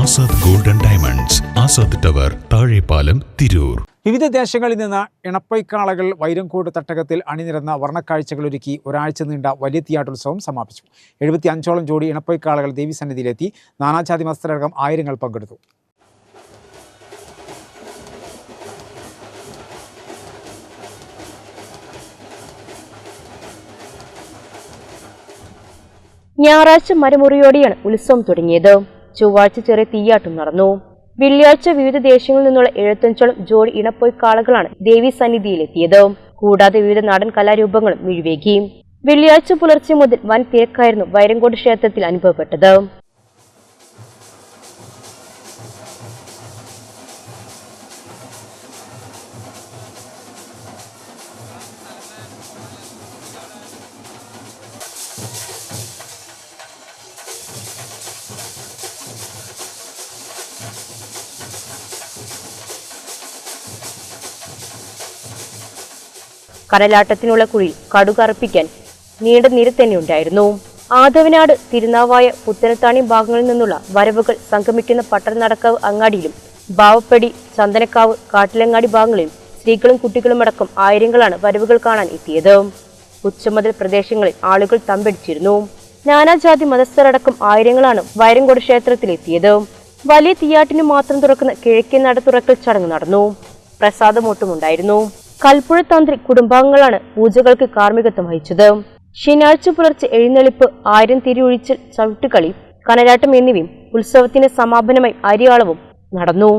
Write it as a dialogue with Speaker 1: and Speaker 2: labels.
Speaker 1: Azad golden diamonds Azad tower Thazhepalam Tirur.
Speaker 2: വിവിധ ദേശങ്ങളിൽ നിന്ന് ഇണപ്പൈക്കാളകൾ വൈരംകോട് തട്ടകത്തിൽ അണിനിരന്ന വർണക്കാഴ്ചകളൊരുക്കി ഒരാഴ്ച നീണ്ട വലിയ തീയാട്ടുത്സവം സമാപിച്ചു. എഴുപത്തി അഞ്ചോളം ജോഡി ഇണപ്പൈക്കാളകൾ ദേവീസന്നിധിയിലെത്തി. നാനാജാതി മസ്തരകം ആയിരങ്ങൾ പങ്കെടുത്തു.
Speaker 3: ഞായറാഴ്ച മരമുറിയോടെയാണ് ഉത്സവം തുടങ്ങിയത്. ചൊവ്വാഴ്ച ചെറിയ തീയാട്ടം നടന്നു. വെള്ളിയാഴ്ച വിവിധ ദേശങ്ങളിൽ നിന്നുള്ള എഴുപത്തഞ്ചോളം ജോഡി ഇണപ്പോയി കാളകളാണ് ദേവി സന്നിധിയിലെത്തിയത്. കൂടാതെ വിവിധ നാടൻ കലാരൂപങ്ങളും മിഴിവേകി. വെള്ളിയാഴ്ച പുലർച്ചെ മുതൽ വൻ തിരക്കായിരുന്നു വൈരങ്കോട് ക്ഷേത്രത്തിൽ അനുഭവപ്പെട്ടത്. കടലാട്ടത്തിനുള്ള കുഴി കടുകറപ്പിക്കാൻ നീണ്ട നിര തന്നെ ഉണ്ടായിരുന്നു ആദവനാട് തിരുനാവായ പുത്തനത്താണി ഭാഗങ്ങളിൽ നിന്നുള്ള വരവുകൾ സംഗമിക്കുന്ന പട്ടണനടക്കാവ് അങ്ങാടിയിലും ബാവപ്പടി ചന്ദനക്കാവ് കാട്ടിലങ്ങാടി ഭാഗങ്ങളിലും സ്ത്രീകളും കുട്ടികളും അടക്കം ആയിരങ്ങളാണ് വരവുകൾ കാണാൻ എത്തിയത്. ഉച്ചമുതൽ പ്രദേശങ്ങളിൽ ആളുകൾ തമ്പടിച്ചിരുന്നു. നാനാജാതി മതസ്ഥരടക്കം ആയിരങ്ങളാണ് വയരങ്കോട് ക്ഷേത്രത്തിലെത്തിയത്. വലിയ തീയാട്ടിന് മാത്രം തുറക്കുന്ന കിഴക്കേ നട തുറക്കൽ ചടങ്ങ് നടന്നു. പ്രസാദമോട്ടുമുണ്ടായിരുന്നു. കൽപ്പുഴ തന്ത്രി കുടുംബാംഗങ്ങളാണ് പൂജകൾക്ക് കാർമ്മികത്വം വഹിച്ചത്. ശനിയാഴ്ച പുലർച്ചെ എഴുന്നള്ളിപ്പ് ആയിരം തിരിയൊഴിച്ചൽ ചവിട്ടുകളി കനരാട്ടം എന്നിവയും ഉത്സവത്തിന്റെ സമാപനമായി അരിയാളവും നടന്നു.